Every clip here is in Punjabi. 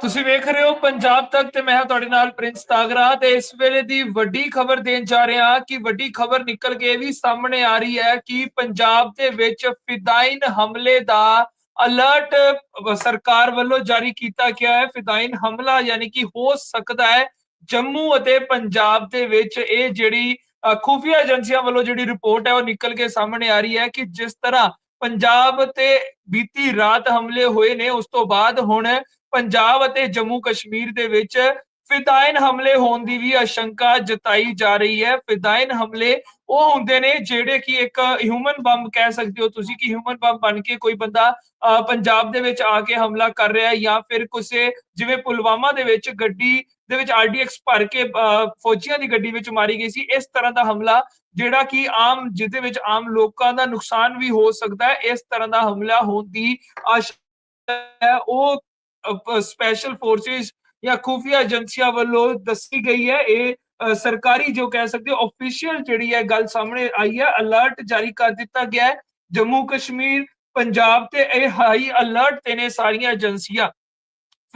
ਤੁਸੀਂ ਵੇਖ ਰਹੇ ਹੋ ਪੰਜਾਬ ਤੱਕ ਤੇ ਮੈਂ ਤੁਹਾਡੇ ਨਾਲ ਪ੍ਰਿੰਸ ਤਾਗਰਾ ਤੇ ਇਸ ਵੇਲੇ ਦੀ ਵੱਡੀ ਖਬਰ ਦੇਣ ਜਾ ਰਿਹਾ ਹਾਂ ਕਿ ਵੱਡੀ ਖਬਰ ਨਿਕਲ ਕੇ ਵੀ ਸਾਹਮਣੇ ਆ ਰਹੀ ਹੈ ਕਿ ਪੰਜਾਬ ਦੇ ਵਿੱਚ ਫਿਦਾਈਨ ਹਮਲੇ ਦਾ ਅਲਰਟ ਸਰਕਾਰ ਵੱਲੋਂ ਜਾਰੀ ਕੀਤਾ ਗਿਆ ਹੈ। ਫਿਦਾਇਨ ਹਮਲਾ ਯਾਨੀ ਕਿ ਹੋ ਸਕਦਾ ਹੈ ਜੰਮੂ ਅਤੇ ਪੰਜਾਬ ਦੇ ਵਿੱਚ। ਇਹ ਜਿਹੜੀ ਅ, ਖੁਫੀਆ ਏਜੰਸੀਆਂ ਵੱਲੋਂ ਜਿਹੜੀ ਰਿਪੋਰਟ ਹੈ ਉਹ ਨਿਕਲ ਕੇ ਸਾਹਮਣੇ ਆ ਰਹੀ ਹੈ ਕਿ ਜਿਸ ਤਰ੍ਹਾਂ ਪੰਜਾਬ ਤੇ ਬੀਤੀ ਰਾਤ ਹਮਲੇ ਹੋਏ ਨੇ ਉਸ ਤੋਂ ਬਾਅਦ ਹੁਣ ਪੰਜਾਬ ਅਤੇ ਜੰਮੂ ਕਸ਼ਮੀਰ ਦੇ ਵਿੱਚ ਫਿਦਾਇਨ ਹਮਲੇ ਹੋਣ ਦੀ ਵੀ ਆਸ਼ੰਕਾ ਜਤਾਈ ਜਾ ਰਹੀ ਹੈ। ਫਿਦਾਇਨ ਹਮਲੇ ਉਹ ਹੁੰਦੇ ਨੇ ਜਿਹੜੇ ਕਿ ਇੱਕ ਹਿਊਮਨ ਬੰਬ ਕਹਿ ਸਕਦੇ ਹੋ ਤੁਸੀਂ ਕਿ ਹਿਊਮਨ ਬੰਬ ਬਣ ਕੇ ਕੋਈ ਬੰਦਾ ਅਹ, ਪੰਜਾਬ ਦੇ ਵਿੱਚ ਆ ਕੇ ਹਮਲਾ ਕਰ ਰਿਹਾ ਹੈ ਜਾਂ ਫਿਰ ਕਿਸੇ ਜਿਵੇਂ ਪੁਲਵਾਮਾ ਦੇ ਵਿੱਚ ਗੱਡੀ ਦੇ ਵਿੱਚ ਆਰਡੀਐਕਸ ਭਰ ਕੇ ਫੌਜੀਆਂ ਦੀ ਗੱਡੀ ਵਿੱਚ ਮਾਰੀ ਗਈ ਸੀ। ਇਸ ਤਰ੍ਹਾਂ ਦਾ ਹਮਲਾ, ਜਿਹੜਾ ਕਿ ਆਮ, ਜਿਹਦੇ ਵਿੱਚ ਆਮ ਲੋਕਾਂ ਦਾ ਨੁਕਸਾਨ ਵੀ ਹੋ ਸਕਦਾ ਹੈ, ਇਸ ਤਰ੍ਹਾਂ ਦਾ ਹਮਲਾ ਹੋਣ ਦੀ ਆਸ਼ੰਕਾ ਉਹ ਸਪੈਸ਼ਲ ਫੋਰਸਿਸ ਜਾਂ ਖੁਫੀਆ ਏਜੰਸੀਆਂ ਵੱਲੋਂ ਦੱਸੀ ਗਈ ਹੈ। ਇਹ ਸਰਕਾਰੀ ਜੋ ਕਹਿ ਸਕਦੇ ਹੋ ਅਫੀਸ਼ੀਅਲ ਜਿਹੜੀ ਹੈ ਗੱਲ ਸਾਹਮਣੇ ਆਈ ਹੈ। ਅਲਰਟ ਜਾਰੀ ਕਰ ਦਿੱਤਾ ਗਿਆ ਹੈ। ਜੰਮੂ ਕਸ਼ਮੀਰ ਪੰਜਾਬ ਤੇ ਇਹ ਹਾਈ ਅਲਰਟ ਤੇ ਨੇ ਸਾਰੀਆਂ ਏਜੰਸੀਆਂ।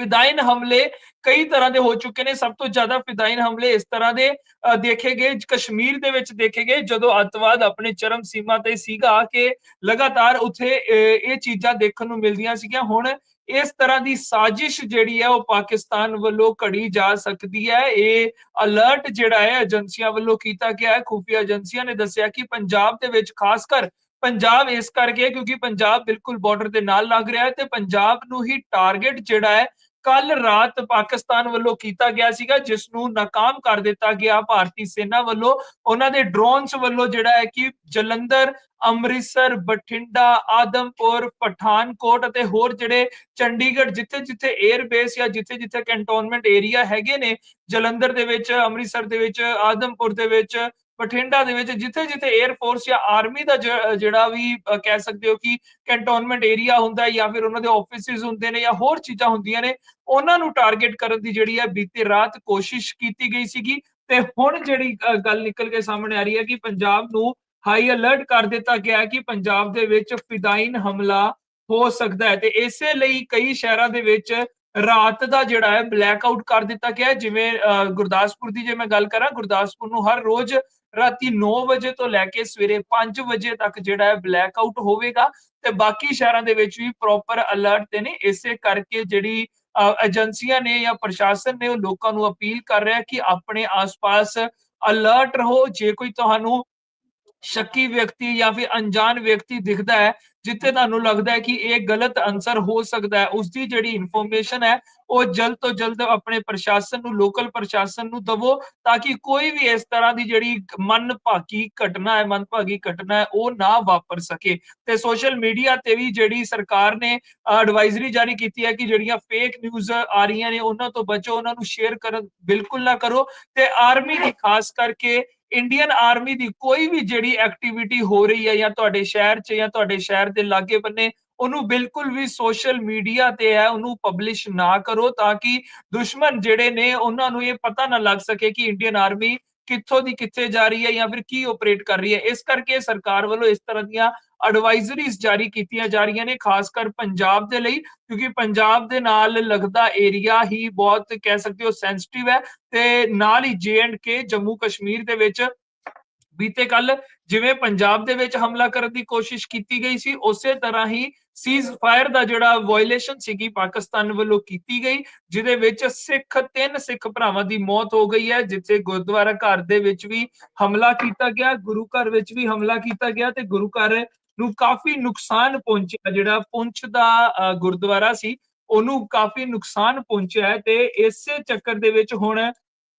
ਫਿਦਾਇਨ ਹਮਲੇ ਕਈ ਤਰ੍ਹਾਂ ਦੇ ਹੋ ਚੁੱਕੇ ਨੇ। ਸਭ ਤੋਂ ਜ਼ਿਆਦਾ ਫਿਦਾਇਨ ਹਮਲੇ ਇਸ ਤਰ੍ਹਾਂ ਦੇ ਦੇਖੇ ਗਏ। ਕਸ਼ਮੀਰ ਦੇ ਵਿੱਚ ਦੇਖੇ ਗਏ, ਜਦੋਂ ਅੱਤਵਾਦ ਆਪਣੇ ਚਰਮ ਸੀਮਾ ਤੇ ਸੀਗਾ ਕਿ ਲਗਾਤਾਰ ਉੱਥੇ ਇਹ ਚੀਜ਼ਾਂ ਦੇਖਣ ਨੂੰ ਮਿਲਦੀਆਂ ਸੀਗੀਆਂ। ਹੁਣ ਇਸ ਤਰ੍ਹਾਂ ਦੀ ਸਾਜ਼ਿਸ਼ ਜਿਹੜੀ ਹੈ, ਉਹ ਪਾਕਿਸਤਾਨ ਵੱਲੋਂ ਘੜੀ ਜਾ ਸਕਦੀ ਹੈ। ਇਹ ਅਲਰਟ ਜਿਹੜਾ ਹੈ, ਏਜੰਸੀਆਂ ਵੱਲੋਂ ਕੀਤਾ ਗਿਆ ਹੈ। ਖੂਫੀਆ ਏਜੰਸੀਆਂ ਨੇ ਦੱਸਿਆ ਕਿ ਪੰਜਾਬ ਦੇ ਵਿੱਚ ਖਾਸ ਕਰ ਪੰਜਾਬ ਇਸ ਕਰਕੇ ਕਿਉਂਕਿ ਪੰਜਾਬ ਬਿਲਕੁਲ ਬਾਰਡਰ ਦੇ ਨਾਲ ਲੱਗ ਰਿਹਾ ਹੈ ਤੇ ਪੰਜਾਬ ਨੂੰ ਹੀ ਟਾਰਗੇਟ ਜਿਹੜਾ ਹੈ ਕੱਲ ਰਾਤ ਪਾਕਿਸਤਾਨ ਵੱਲੋਂ ਕੀਤਾ ਗਿਆ ਸੀਗਾ ਜਿਸ ਨੂੰ ਨਾਕਾਮ ਕਰ ਦਿੱਤਾ ਗਿਆ ਭਾਰਤੀ ਸੈਨਾ ਵੱਲੋਂ। ਉਹਨਾਂ ਦੇ ਡਰੋਨਸ ਵੱਲੋਂ ਜਿਹੜਾ ਹੈ ਕਿ ਜਲੰਧਰ, ਅੰਮ੍ਰਿਤਸਰ, ਬਠਿੰਡਾ, ਆਦਮਪੁਰ, ਪਠਾਨਕੋਟ ਅਤੇ ਹੋਰ ਜਿਹੜੇ ਚੰਡੀਗੜ੍ਹ ਜਿੱਥੇ ਜਿੱਥੇ 에ਅਰ ਬੇਸ ਜਾਂ ਜਿੱਥੇ ਜਿੱਥੇ ਕੈਂਟੋਨਮੈਂਟ ਏਰੀਆ ਹੈਗੇ ਨੇ, ਜਲੰਧਰ ਦੇ ਵਿੱਚ, ਅੰਮ੍ਰਿਤਸਰ ਦੇ ਵਿੱਚ, ਆਦਮਪੁਰ ਦੇ ਵਿੱਚ ਬਠਿੰਡਾ ਦੇ ਵਿੱਚ ਜਿੱਥੇ ਜਿੱਥੇ 에ਅਰ ਫੋਰਸ ਜਾਂ ਆਰਮੀ ਦਾ ਜਿਹੜਾ ਵੀ ਕਹਿ ਸਕਦੇ ਹੋ ਕਿ ਕੈਂਟੋਨਮੈਂਟ ਏਰੀਆ ਹੁੰਦਾ ਹੈ ਜਾਂ ਫਿਰ ਉਹਨਾਂ ਦੇ ਆਫਿਸਿਸ ਹੁੰਦੇ ਨੇ ਜਾਂ ਹੋਰ ਚੀਜ਼ਾਂ ਹੁੰਦੀਆਂ ਨੇ ਉਹਨਾਂ ਨੂੰ ਟਾਰਗੇਟ ਕਰਨ ਦੀ ਜਿਹੜੀ ਹੈ ਬੀਤੀ ਰਾਤ ਕੋਸ਼ਿਸ਼ ਕੀਤੀ ਗਈ ਸੀਗੀ ਤੇ ਹੁਣ ਜਿਹੜੀ ਗੱਲ ਨਿਕਲ ਕੇ ਸਾਹਮਣੇ ਆ ਰਹੀ ਹੈ ਕਿ ਪੰਜਾਬ ਨੂੰ ਹਾਈ ਅਲਰਟ ਕਰ ਦਿੱਤਾ ਗਿਆ ਹੈ ਕਿ ਪੰਜਾਬ ਦੇ ਵਿੱਚ ਫਿਦਾਈਨ ਹਮਲਾ ਹੋ ਸਕਦਾ ਹੈ ਤੇ ਇਸੇ ਲਈ ਕਈ ਸ਼ਹਿਰਾਂ ਦੇ ਵਿੱਚ ਰਾਤ ਦਾ ਜਿਹੜਾ ਹੈ ਬਲੈਕ ਆਊਟ ਕਰ ਦਿੱਤਾ ਗਿਆ ਜਿਵੇਂ ਅ, ਗੁਰਦਾਸਪੁਰ ਦੀ ਜੇ ਮੈਂ ਗੱਲ ਕਰਾਂ ਗੁਰਦਾਸਪੁਰ ਨੂੰ ਹਰ ਰੋਜ਼ ਰਾਤੀ 9 ਵਜੇ ਤੋਂ ਲੈ ਕੇ ਸਵੇਰੇ 5 ਵਜੇ ਤੱਕ ਜਿਹੜਾ ਹੈ ਬਲੈਕ ਆਊਟ ਹੋਵੇਗਾ ਤੇ ਬਾਕੀ ਸ਼ਹਿਰਾਂ ਦੇ ਵਿੱਚ ਵੀ ਪ੍ਰੋਪਰ ਅਲਰਟ ਤੇ ਨੇ, ਇਸੇ ਕਰਕੇ ਜਿਹੜੀ ਏਜੰਸੀਆਂ ਨੇ ਜਾਂ ਪ੍ਰਸ਼ਾਸਨ ਨੇ ਉਹ ਲੋਕਾਂ ਨੂੰ ਅਪੀਲ ਕਰ ਰਿਹਾ ਕਿ ਆਪਣੇ ਆਸ-ਪਾਸ ਅਲਰਟ ਰਹੋ, ਜੇ ਕੋਈ ਤੁਹਾਨੂੰ ਸ਼ੱਕੀ ਵਿਅਕਤੀ ਜਾਂ ਫਿਰ ਅਣਜਾਣ ਵਿਅਕਤੀ ਦਿਖਦਾ ਹੈ, ਜਿੱਥੇ ਤੁਹਾਨੂੰ ਲੱਗਦਾ ਹੈ ਕਿ ਇਹ ਗਲਤ ਅਨਸਰ ਹੋ ਸਕਦਾ ਹੈ। ਉਸ ਦੀ ਜਿਹੜੀ ਇਨਫੋਰਮੇਸ਼ਨ ਹੈ, ਉਹ ਜਲਦ ਤੋਂ ਜਲਦ ਆਪਣੇ ਪ੍ਰਸ਼ਾਸਨ ਨੂੰ ਲੋਕਲ ਪ੍ਰਸ਼ਾਸਨ ਨੂੰ ਦਵੋ ਤਾਂ ਕਿ ਕੋਈ ਵੀ ਇਸ ਤਰ੍ਹਾਂ ਦੀ ਜਿਹੜੀ ਮਨਭਾਗੀ ਘਟਨਾ ਹੈ, ਮਨਭਾਗੀ ਘਟਨਾ ਹੈ, ਉਹ ਨਾ ਵਾਪਰ ਸਕੇ। ਤੇ ਸੋਸ਼ਲ ਮੀਡੀਆ ਤੇ ਵੀ ਜਿਹੜੀ ਸਰਕਾਰ ਨੇ ਐਡਵਾਈਜ਼ਰੀ ਜਾਰੀ ਕੀਤੀ ਹੈ ਕਿ ਜਿਹੜੀਆਂ ਫੇਕ ਨਿਊਜ਼ ਆ ਰਹੀਆਂ ਨੇ, ਉਹਨਾਂ ਤੋਂ ਬਚੋ, ਉਹਨਾਂ ਨੂੰ ਸ਼ੇਅਰ ਕਰਨ ਬਿਲਕੁਲ ਨਾ ਕਰੋ। ਤੇ ਆਰਮੀ ਦੀ ਖਾਸ ਕਰਕੇ ਇੰਡੀਅਨ ਆਰਮੀ ਦੀ ਕੋਈ ਵੀ ਜਿਹੜੀ ਐਕਟੀਵਿਟੀ ਹੋ ਰਹੀ ਹੈ ਜਾਂ ਤੁਹਾਡੇ ਸ਼ਹਿਰ 'ਚ ਜਾਂ ਤੁਹਾਡੇ ਸ਼ਹਿਰ ਦੇ ਲਾਗੇ ਬੰਨੇ, ਉਹਨੂੰ ਬਿਲਕੁਲ ਵੀ ਸੋਸ਼ਲ ਮੀਡੀਆ ਤੇ ਹੈ, ਉਹਨੂੰ ਪਬਲਿਸ਼ ਨਾ ਕਰੋ ਤਾਂ ਕਿ ਦੁਸ਼ਮਣ ਜਿਹੜੇ ਨੇ ਉਹਨਾਂ ਨੂੰ ਇਹ ਪਤਾ ਨਾ ਲੱਗ ਸਕੇ ਕਿ ਇੰਡੀਅਨ ਆਰਮੀ ਕਿੱਥੋਂ ਦੀ ਕਿੱਥੇ ਜਾ ਰਹੀ ਹੈ ਜਾਂ ਫਿਰ ਕੀ ਆਪਰੇਟ ਕਰ ਰਹੀ ਹੈ, ਇਸ ਕਰਕੇ ਸਰਕਾਰ ਵੱਲੋਂ ਇਸ ਤਰ੍ਹਾਂ ਦੀਆਂ ਐਡਵਾਈਜ਼ਰੀਜ਼ ਜਾਰੀ ਕੀਤੀਆਂ ਜਾ ਰਹੀਆਂ ਨੇ, ਖਾਸ ਕਰ ਪੰਜਾਬ ਦੇ ਲਈ, ਕਿਉਂਕਿ ਪੰਜਾਬ ਦੇ ਨਾਲ ਲੱਗਦਾ ਏਰੀਆ ਹੀ ਬਹੁਤ ਕਹਿ ਸਕਦੇ ਹੋ ਸੈਂਸਿਟਿਵ ਹੈ ਤੇ ਨਾਲ ਹੀ ਜੇ ਐਂਡ ਕੇ ਜੰਮੂ ਕਸ਼ਮੀਰ ਦੇ ਵਿੱਚ ਬੀਤੇ ਕੱਲ ਜਿਵੇਂ ਪੰਜਾਬ ਦੇ ਵਿੱਚ ਹਮਲਾ ਕਰਨ ਦੀ ਕੋਸ਼ਿਸ਼ ਕੀਤੀ ਗਈ ਸੀ, ਉਸੇ ਤਰ੍ਹਾਂ ਹੀ ਸੀਜ਼ ਫਾਇਰ ਦਾ ਜਿਹੜਾ ਵਾਇਲੇਸ਼ਨ ਸੀਗੀ ਪਾਕਿਸਤਾਨ ਵੱਲੋਂ ਕੀਤੀ ਗਈ, ਜਿਹਦੇ ਵਿੱਚ ਸਿੱਖ, ਤਿੰਨ ਸਿੱਖ ਭਰਾਵਾਂ ਦੀ ਮੌਤ ਹੋ ਗਈ ਹੈ, ਜਿੱਥੇ ਗੁਰਦੁਆਰਾ ਘਰ ਦੇ ਵਿੱਚ ਵੀ ਹਮਲਾ ਕੀਤਾ ਗਿਆ, ਗੁਰੂ ਘਰ ਵਿੱਚ ਵੀ ਹਮਲਾ ਕੀਤਾ ਗਿਆ ਤੇ ਗੁਰੂ ਘਰ ਨੂੰ ਕਾਫੀ ਨੁਕਸਾਨ ਪਹੁੰਚਿਆ ਜਿਹੜਾ ਪੁੰਛ ਦਾ ਗੁਰਦੁਆਰਾ ਸੀ, ਉਹਨੂੰ ਕਾਫੀ ਨੁਕਸਾਨ ਪਹੁੰਚਿਆ ਤੇ ਇਸੇ ਚੱਕਰ ਦੇ ਵਿੱਚ ਹੁਣ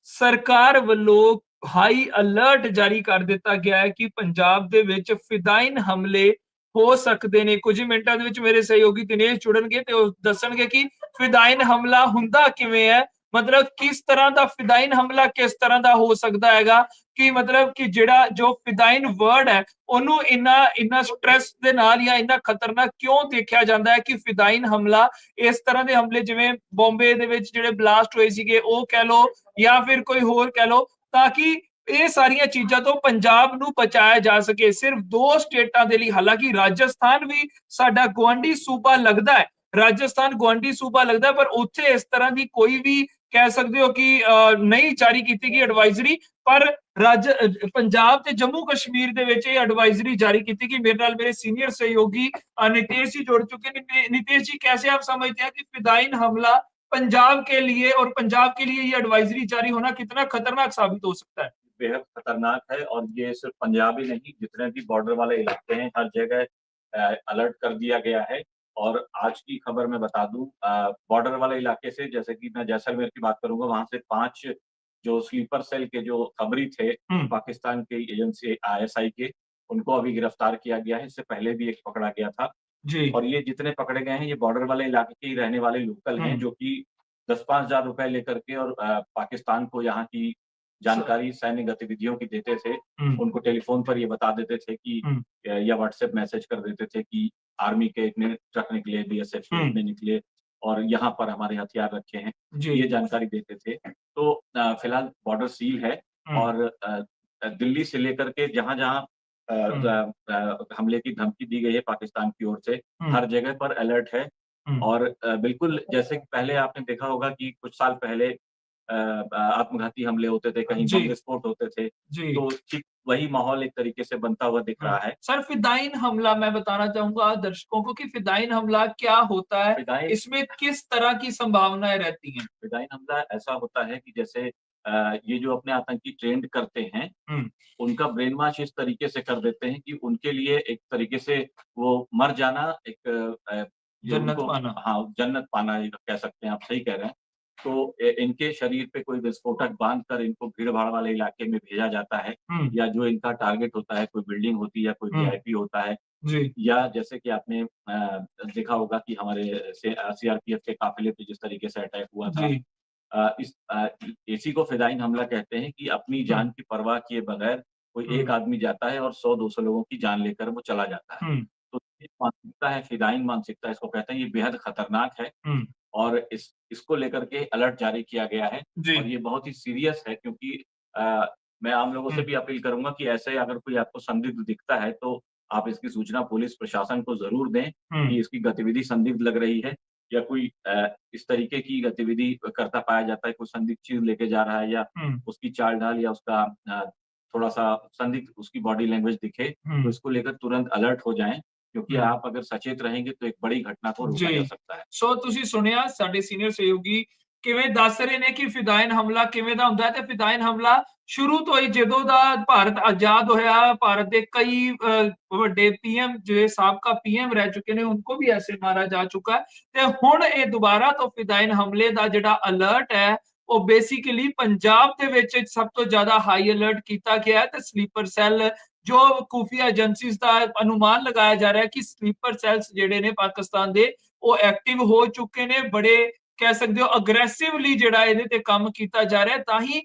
ਸਰਕਾਰ ਵੱਲੋਂ ਹਾਈ ਅਲਰਟ ਜਾਰੀ ਕਰ ਦਿੱਤਾ ਗਿਆ ਹੈ ਕਿ ਪੰਜਾਬ ਦੇ ਵਿੱਚ ਫਿਦਾਇਨ ਹਮਲੇ ਹੋ ਸਕਦੇ ਨੇ। ਕੁਝ ਮਿੰਟਾਂ ਦੇ ਵਿੱਚ ਮੇਰੇ ਸਹਿਯੋਗੀ ਦਿਨੇਸ਼ ਜੁੜਨਗੇ ਤੇ ਉਹ ਦੱਸਣਗੇ ਕਿ ਫਿਦਾਇਨ ਹਮਲਾ ਹੁੰਦਾ ਕਿਵੇਂ ਹੈ? ਮਤਲਬ ਕਿਸ ਤਰ੍ਹਾਂ ਦਾ ਫਿਦਾਇਨ ਹਮਲਾ, ਕਿਸ ਤਰ੍ਹਾਂ ਦਾ ਹੋ ਸਕਦਾ ਹੈਗਾ? ਕਿ ਮਤਲਬ ਕਿ ਜਿਹੜਾ ਜੋ ਫਿਦਾਇਨ ਵਰਡ ਹੈ, ਉਹਨੂੰ ਇੰਨਾ ਇੰਨਾ ਸਟ੍ਰੈਸ ਦੇ ਨਾਲ ਜਾਂ ਇੰਨਾ ਖਤਰਨਾਕ ਕਿਉਂ ਦੇਖਿਆ ਜਾਂਦਾ ਹੈ ਕਿ ਫਿਦਾਇਨ ਹਮਲਾ ਇਸ ਤਰ੍ਹਾਂ ਦੇ ਹਮਲੇ ਜਿਵੇਂ ਬੰਬੇ ਦੇ ਵਿੱਚ ਜਿਹੜੇ ਬਲਾਸਟ ਹੋਏ ਸੀਗੇ, ਉਹ ਕਹਿ ਲੋ ਜਾਂ ਫਿਰ ਕੋਈ ਹੋਰ ਕਹਿ ਲੋ ਤਾਂ ਕਿ ਇਹ ਸਾਰੀਆਂ ਚੀਜ਼ਾਂ ਤੋਂ ਪੰਜਾਬ ਨੂੰ ਬਚਾਇਆ ਜਾ ਸਕੇ ਸਿਰਫ ਦੋ ਸਟੇਟਾਂ ਦੇ ਲਈ ਹਾਲਾਂਕਿ ਰਾਜਸਥਾਨ ਵੀ ਸਾਡਾ ਗਵਾਂਢੀ ਸੂਬਾ ਲੱਗਦਾ ਹੈ ਰਾਜਸਥਾਨ ਗਵਾਂਢੀ ਸੂਬਾ ਲੱਗਦਾ ਹੈ, ਪਰ ਉੱਥੇ ਇਸ ਤਰ੍ਹਾਂ ਦੀ ਕੋਈ ਵੀ ਕਹਿ ਸਕਦੇ ਹੋ ਕਿ ਅਹ, ਨਹੀਂ ਜਾਰੀ ਕੀਤੀ ਗਈ ਐਡਵਾਈਜ਼ਰੀ ਪਰ ਰਾਜ ਅਹ, ਪੰਜਾਬ ਤੇ ਜੰਮੂ ਕਸ਼ਮੀਰ ਦੇ ਵਿੱਚ ਇਹ ਐਡਵਾਈਜ਼ਰੀ ਜਾਰੀ ਕੀਤੀ ਗਈ ਮੇਰੇ ਨਾਲ ਮੇਰੇ ਸੀਨੀਅਰ सहयोगी अ, नितेश जी जुड़ चुके हैं निते- नितेश जी कैसे आप समझते हैं कि फिदाइन हमला पंजाब के लिए और पंजाब के लिए ये एडवाइजरी जारी होना कितना खतरनाक साबित हो सकता है बेहद खतरनाक है और ये सिर्फ़ पंजाब ही नहीं जितने भी बॉर्डर वाले इलाके हैं हर जगह अलर्ट कर दिया गया है और आज की खबर मैं बता दूँ बॉर्डर वाले इलाके से जैसे कि मैं जैसलमेर की बात करूँगा वहाँ से पाँच जो स्लीपर सेल के जो खबरी थे हम्म। पाकिस्तान के एजेंसी आईएसआई के उनको अभी गिरफ़्तार किया गया है इससे पहले भी एक पकड़ा गया था जी और ये जितने पकड़े गए हैं ये बॉर्डर वाले इलाके के ही रहने वाले लोकल हैं हम्म। जो कि दस पाँच हज़ार रुपए लेकर के और पाकिस्तान को यहाँ की जानकारी सैन्य गतिविधियों की देते थे हम्म, उनको टेलीफोन पर ये बता देते थे कि हम्म। या व्हाट्सएप मैसेज कर देते थे कि आर्मी के इतने ट्रक निकले बीएसएफ के हम्म। इतने निकले और यहाँ पर हमारे हथियार रखे हैं। जी। ये जानकारी देते थे। तो फ़िलहाल बॉर्डर सील है हम्म, और दिल्ली से लेकर के जहाँ जहाँ हमले की धमकी दी गई है पाकिस्तान की ओर से हर जगह पर अलर्ट है। और बिल्कुल जैसे कि पहले आपने देखा होगा कि कुछ साल पहले आत्मघाती हमले होते थे कहीं। बम विस्फोट होते थे तो ठीक वही माहौल एक तरीके से बनता हुआ दिख रहा है सर फिदाइन हमला मैं बताना चाहूँगा दर्शकों को कि फिदाइन हमला क्या होता है इसमें किस तरह की संभावनाएँ रहती हैं फिदाइन हमला ऐसा होता है कि जैसे ये जो अपने आतंकी ट्रेंड करते हैं। उनका ब्रेन वॉश इस तरीके से कर देते हैं कि उनके लिए एक तरीके से वो मर जाना एक जन्नत पाना। हाँ जन्नत पाना कह सकते हैं आप सही कह रहे हैं तो इनके शरीर पे कोई विस्फोटक बाँध कर इनको भीड़ भाड़ वाले इलाके में भेजा जाता है हम्म, या जो इनका टारगेट होता है कोई बिल्डिंग होती है या कोई हम्म। वीआईपी होता है जी। या जैसे कि आपने देखा होगा कि हमारे सीआरपीएफ के काफिले पे जिस तरीके से अटैक हुआ था इस इसी को फिदाइन हमला कहते हैं कि अपनी जान की परवाह किए बगैर कोई एक हम्म। आदमी जाता है और सौ दो सौ लोगों की जान लेकर वो चला जाता है। हम्म, तो मानसिकता है, फिदाइन मानसिकता इसको कहते हैं, ये बेहद खतरनाक है। हम्म, और इस इसको लेकर के अलर्ट जारी किया गया है और ये बहुत ही सीरियस है क्योंकि अ, मैं आम लोगों से हम्म। भी अपील करूँगा कि ऐसे अगर कोई आपको संदिग्ध दिखता है, तो आप इसकी सूचना पुलिस प्रशासन को ज़रूर दें कि हम्म, इसकी गतिविधि संदिग्ध लग रही है या कोई इस तरीके की गतिविधि करता पाया जाता है, कोई संदिग्ध चीज़ लेके जा रहा है या हम्म, उसकी चाल-ढाल या उसका थोड़ा-सा संदिग्ध उसकी बॉडी लैंग्वेज दिखे, तो। इसको लेकर तुरंत अलर्ट हो जाएँ, ਕਿਉਂਕਿ ਆਪ ਅਗਰ ਸਚੇਤ ਰਹੇਗੇ ਤਾਂ ਇੱਕ ਬੜੀ ਘਟਨਾ ਤੋਂ ਰੋਕਾ ਜਾ ਸਕਦਾ ਹੈ ਸੋ ਤੁਸੀਂ ਸੁਣਿਆ ਸਾਡੇ ਸੀਨੀਅਰ ਸਹਿਯੋਗੀ ਕਿਵੇਂ ਦੱਸ ਰਹੇ ਨੇ ਕਿ ਫਿਦਾਇਨ ਹਮਲਾ ਕਿਵੇਂ ਦਾ ਹੁੰਦਾ ਹੈ ਤੇ ਫਿਦਾਇਨ ਹਮਲਾ ਸ਼ੁਰੂ ਤੋਂ ਹੀ ਜਦੋਂ ਦਾ ਭਾਰਤ ਆਜ਼ਾਦ ਹੋਇਆ ਭਾਰਤ ਦੇ ਕਈ ਵੱਡੇ ਪੀਐਮ ਜਿਹੜੇ ਸਾਬਕਾ ਪੀਐਮ ਰਹਿ ਚੁੱਕੇ ਨੇ ਉਹਨਾਂ ਵੀ ਐਸੇ ਮਾਰਾ ਜਾ ਚੁੱਕਾ ਤੇ ਹੁਣ ਇਹ ਦੁਬਾਰਾ ਤੋਂ ਫਿਦਾਇਨ ਹਮਲੇ ਦਾ ਜਿਹੜਾ ਅਲਰਟ ਹੈ ਉਹ ਬੇਸਿਕਲੀ ਪੰਜਾਬ ਦੇ ਵਿੱਚ ਸਭ ਤੋਂ ਜ਼ਿਆਦਾ ਹਾਈ ਅਲਰਟ ਕੀਤਾ ਗਿਆ ਤੇ ਸਲੀਪਰ ਸੈੱਲ ਜੋ ਖੂਫੀਆ ਏਜੰਸੀਜ਼ ਦਾ ਅਨੁਮਾਨ ਲਗਾਇਆ ਜਾ ਰਿਹਾ ਹੈ ਕਿ ਸਲੀਪਰ ਸੈੱਲਸ ਜਿਹੜੇ ਨੇ ਪਾਕਿਸਤਾਨ ਦੇ, ਉਹ ਐਕਟਿਵ ਹੋ ਚੁੱਕੇ ਨੇ, ਬੜੇ ਕਹਿ ਸਕਦੇ ਹੋ ਅਗਰੈਸਿਵਲੀ ਜਿਹੜਾ ਇਹਦੇ ਤੇ ਕੰਮ ਕੀਤਾ ਜਾ ਰਿਹਾ ਤਾਂ ਹੀ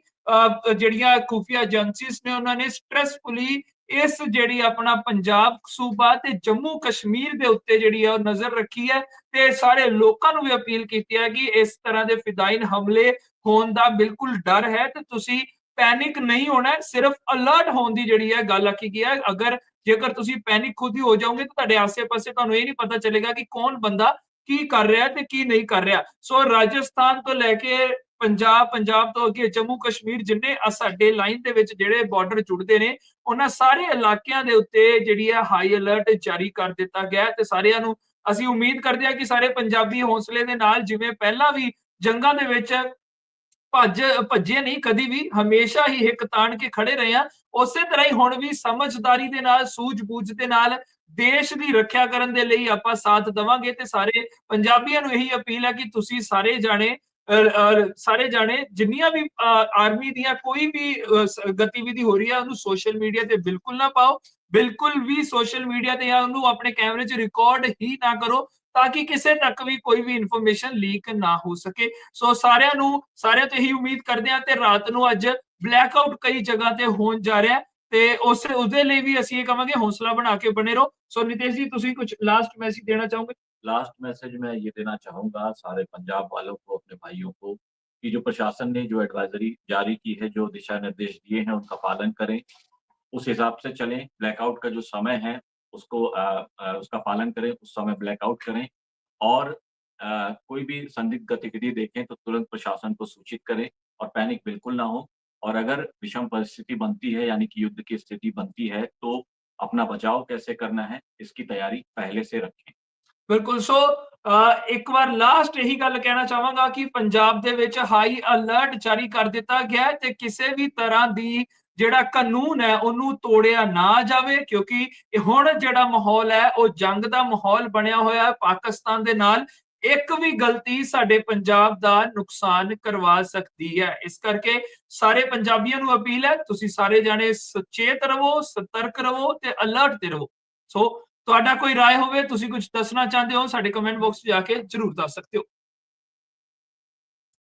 ਜਿਹੜੀਆਂ ਖੂਫੀਆ ਏਜੰਸੀਜ਼ ਨੇ ਉਹਨਾਂ ਨੇ ਸਟ੍ਰੈਸਫੁਲੀ ਇਸ ਜਿਹੜੀ ਆਪਣਾ ਪੰਜਾਬ, ਸੂਬਾ ਤੇ ਜੰਮੂ ਕਸ਼ਮੀਰ ਦੇ ਉੱਤੇ ਜਿਹੜੀ ਹੈ ਉਹ ਨਜ਼ਰ ਰੱਖੀ ਹੈ ਤੇ ਸਾਰੇ ਲੋਕਾਂ ਨੂੰ ਵੀ ਅਪੀਲ ਕੀਤੀ ਹੈ ਕਿ ਇਸ ਤਰ੍ਹਾਂ ਦੇ ਫਿਦਾਇਨ ਹਮਲੇ ਹੋਣ ਦਾ ਬਿਲਕੁਲ ਡਰ ਹੈ ਤੇ ਤੁਸੀਂ ਪੈਨਿਕ ਨਹੀਂ ਹੋਣਾ, ਸਿਰਫ ਅਲਰਟ ਹੋਣ ਦੀ ਜਿਹੜੀ ਹੈ ਗੱਲ ਆਖੀ ਗਈ ਹੈ। ਅਗਰ ਜੇਕਰ ਤੁਸੀਂ ਪੈਨਿਕ ਖੁਦ ਹੀ ਹੋ ਜਾਓਗੇ ਤਾਂ ਤੁਹਾਡੇ ਆਸੇ-ਪਾਸੇ ਤੁਹਾਨੂੰ ਇਹ ਨਹੀਂ ਪਤਾ ਚੱਲੇਗਾ ਕਿ ਕੌਣ ਬੰਦਾ ਕੀ ਕਰ ਰਿਹਾ ਤੇ ਕੀ ਨਹੀਂ ਕਰ ਰਿਹਾ। ਸੋ ਰਾਜਸਥਾਨ ਤੋਂ ਲੈ ਕੇ ਪੰਜਾਬ ਪੰਜਾਬ ਤੋਂ ਅੱਗੇ ਜੰਮੂ ਕਸ਼ਮੀਰ ਜਿੰਨੇ ਸਾਡੇ ਲਾਈਨ ਦੇ ਵਿੱਚ ਜਿਹੜੇ ਬਾਰਡਰ ਜੁੜਦੇ ਨੇ, ਉਹਨਾਂ ਸਾਰੇ ਇਲਾਕਿਆਂ ਦੇ ਉੱਤੇ ਜਿਹੜੀ ਹੈ ਹਾਈ ਅਲਰਟ ਜਾਰੀ ਕਰ ਦਿੱਤਾ ਗਿਆ ਤੇ ਸਾਰਿਆਂ ਨੂੰ ਅਸੀਂ ਉਮੀਦ ਕਰਦੇ ਹਾਂ ਕਿ ਸਾਰੇ ਪੰਜਾਬੀ ਹੌਸਲੇ ਦੇ ਨਾਲ ਜਿਵੇਂ ਪਹਿਲਾਂ ਵੀ ਜੰਗਾਂ ਦੇ ਵਿੱਚ ਭੱਜ ਭੱਜੇ ਨਹੀਂ ਕਦੀ ਵੀ। ਹਮੇਸ਼ਾ ਹੀ ਹਿੱਕ ਤਾਣ ਕੇ ਖੜੇ ਰਹੇ ਆ ਉਸੇ ਤਰ੍ਹਾਂ ਹੀ ਹੁਣ ਵੀ ਸਮਝਦਾਰੀ ਦੇ ਨਾਲ ਸੂਝ-ਬੂਝ ਦੇ ਨਾਲ ਦੇਸ਼ ਦੀ ਰੱਖਿਆ ਕਰਨ ਦੇ ਲਈ ਆਪਾਂ ਸਾਥ ਦਵਾਂਗੇ ਤੇ ਸਾਰੇ ਪੰਜਾਬੀਆਂ ਨੂੰ ਇਹੀ ਅਪੀਲ ਹੈ ਕਿ ਤੁਸੀਂ ਸਾਰੇ ਜਾਣੇ ਅ, ਸਾਰੇ ਜਾਣੇ ਜਿੰਨੀਆਂ ਵੀ ਅ, ਆਰਮੀ ਦੀਆਂ ਕੋਈ ਵੀ ਗਤੀਵਿਧੀ ਹੋ ਰਹੀ ਹੈ ਉਹਨੂੰ ਸੋਸ਼ਲ ਮੀਡੀਆ ਤੇ ਬਿਲਕੁਲ ਨਾ ਪਾਓ। ਬਿਲਕੁਲ ਵੀ ਸੋਸ਼ਲ ਮੀਡੀਆ ਤੇ ਜਾਂ ਉਹਨੂੰ ਆਪਣੇ ਕੈਮਰੇ 'ਚ ਰਿਕਾਰਡ ਹੀ ਨਾ ਕਰੋ। ਤਾਂ ਕਿ ਕਿਸੇ ਤੱਕ ਵੀ ਕੋਈ ਵੀ ਇਨਫੋਰਮੇਸ਼ਨ ਲੀਕ ਨਾ ਹੋ ਸਕੇ ਸੋ ਸਾਰਿਆਂ ਨੂੰ ਸਾਰਿਆਂ ਤੋਂ ਇਹੀ ਉਮੀਦ ਕਰਦੇ ਹਾਂ ਤੇ ਰਾਤ ਨੂੰ ਅੱਜ ਬਲੈਕਆਊਟ ਕਈ ਜਗ੍ਹਾ ਤੇ ਹੋਣ ਜਾ ਰਿਹਾ ਹੈ ਤੇ ਉਸ ਉਹਦੇ ਲਈ ਵੀ ਅਸੀਂ ਇਹ ਕਹਾਂਗੇ ਹੌਸਲਾ ਬਣਾ ਕੇ ਬਣੇ ਰਹੋ ਸੋ ਨਿਤੇਸ਼ ਜੀ ਤੁਸੀਂ ਕੁਝ ਲਾਸਟ ਮੈਸੇਜ ਦੇਣਾ ਚਾਹੋਗੇ लास्ट मैसेज मैं ये देना चाहूँगा सारे पंजाब वालों को, अपने भाइयों को, कि जो प्रशासन ने जो एडवाइज़री जारी की है, जो दिशा निर्देश दिए हैं, उनका पालन करें। उस हिसाब से चलें, ब्लैकआउट का जो समय है, उसको अ अ, उसका पालन करें, उस समय ब्लैकआउट करें और अ, कोई भी संदिग्ध गतिविधि देखें तो तुरंत प्रशासन को सूचित करें और पैनिक बिल्कुल ना हो और अगर विषम परिस्थिति बनती है यानी कि युद्ध की स्थिति बनती है तो अपना बचाव कैसे करना है इसकी तैयारी पहले से रखें ਬਿਲਕੁਲ ਸੋ ਅ, ਇੱਕ ਵਾਰ ਲਾਸਟ ਇਹੀ ਗੱਲ ਕਹਿਣਾ ਚਾਹਾਂਗਾ ਕਿ ਪੰਜਾਬ ਦੇ ਵਿੱਚ ਹਾਈ ਅਲਰਟ ਜਾਰੀ ਕਰ ਦਿੱਤਾ ਗਿਆ ਹੈ ਤੇ ਕਿਸੇ ਵੀ ਤਰ੍ਹਾਂ ਦੀ ਜਿਹੜਾ ਕਾਨੂੰਨ ਹੈ ਉਹਨੂੰ ਤੋੜਿਆ ਨਾ ਜਾਵੇ ਕਿਉਂਕਿ ਇਹ ਹੁਣ ਜਿਹੜਾ ਮਾਹੌਲ ਹੈ ਉਹ ਜੰਗ ਦਾ ਮਾਹੌਲ ਬਣਿਆ ਹੋਇਆ ਹੈ ਪਾਕਿਸਤਾਨ ਦੇ ਨਾਲ ਇੱਕ ਵੀ ਗਲਤੀ ਸਾਡੇ ਪੰਜਾਬ ਦਾ ਨੁਕਸਾਨ ਕਰਵਾ ਸਕਦੀ ਹੈ ਇਸ ਕਰਕੇ ਸਾਰੇ ਪੰਜਾਬੀਆਂ ਨੂੰ ਅਪੀਲ ਹੈ ਤੁਸੀਂ ਸਾਰੇ ਜਾਣੇ ਸੁਚੇਤ ਰਹੋ ਸਤਰਕ ਰਹੋ ਤੇ ਅਲਰਟ ਤੇ ਰਹੋ ਸੋ ਤੁਹਾਡਾ ਕੋਈ رائے ਹੋਵੇ ਤੁਸੀਂ ਕੁਝ ਦੱਸਣਾ ਚਾਹੁੰਦੇ ਹੋ ਸਾਡੇ ਕਮੈਂਟ ਬਾਕਸ 'ਚ ਜਾ ਕੇ ਜਰੂਰ ਦੱਸ ਸਕਦੇ ਹੋ